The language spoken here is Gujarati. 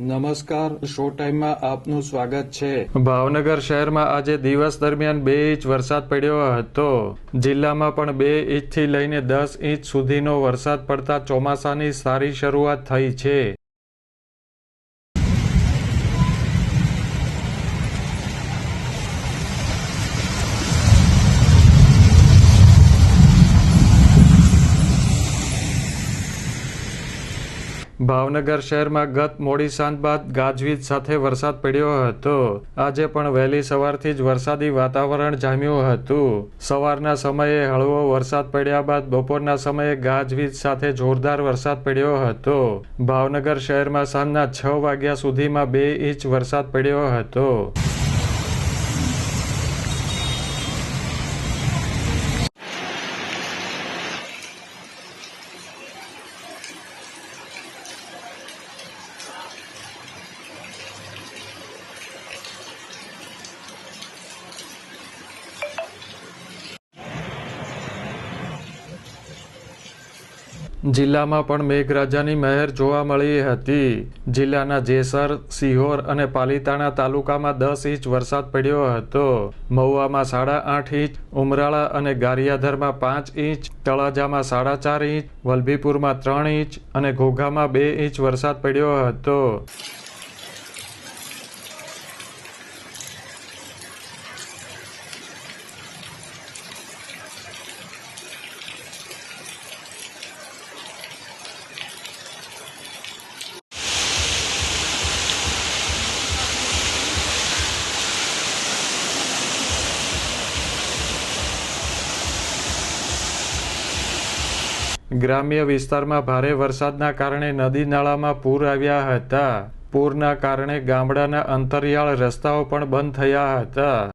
નમસ્કાર, શો ટાઈમમાં આપનું સ્વાગત છે. ભાવનગર શહેરમાં આજે દિવસ દરમિયાન બે ઇંચ વરસાદ પડ્યો હતો. જિલ્લામાં પણ બે ઇંચથી લઈને દસ ઇંચ સુધીનો વરસાદ પડતા ચોમાસાની સારી શરૂઆત થઈ છે. ભાવનગર શહેરમાં ગત મોડી સાંજ બાદ ગાજવીજ સાથે વરસાદ પડ્યો હતો. આજે પણ વહેલી સવારથી જ વરસાદી વાતાવરણ જામ્યું હતું. સવારના સમયે હળવો વરસાદ પડ્યા બાદ બપોરના સમયે ગાજવીજ સાથે જોરદાર વરસાદ પડ્યો હતો. ભાવનગર શહેરમાં સાંજના છ વાગ્યા સુધીમાં બે ઇંચ વરસાદ પડ્યો હતો. જિલ્લામાં પણ મેઘરાજાની મહેર જોવા મળી હતી. જિલ્લાના જેસર, સિહોર અને પાલિતાણા તાલુકામાં દસ ઇંચ વરસાદ પડ્યો હતો. મહુવામાં સાડા આઠ ઇંચ, ઉમરાળા અને ગારિયાધરમાં પાંચ ઇંચ, તળાજામાં સાડા ચાર ઇંચ, વલભીપુરમાં ત્રણ ઇંચ અને ઘોઘામાં બે ઇંચ વરસાદ પડ્યો હતો. ગ્રામ્ય વિસ્તારમાં ભારે વરસાદના કારણે નદી નાળામાં પૂર આવ્યા હતા. પૂરના કારણે ગામડાના અંતરિયાળ રસ્તાઓ પણ બંધ થયા હતા.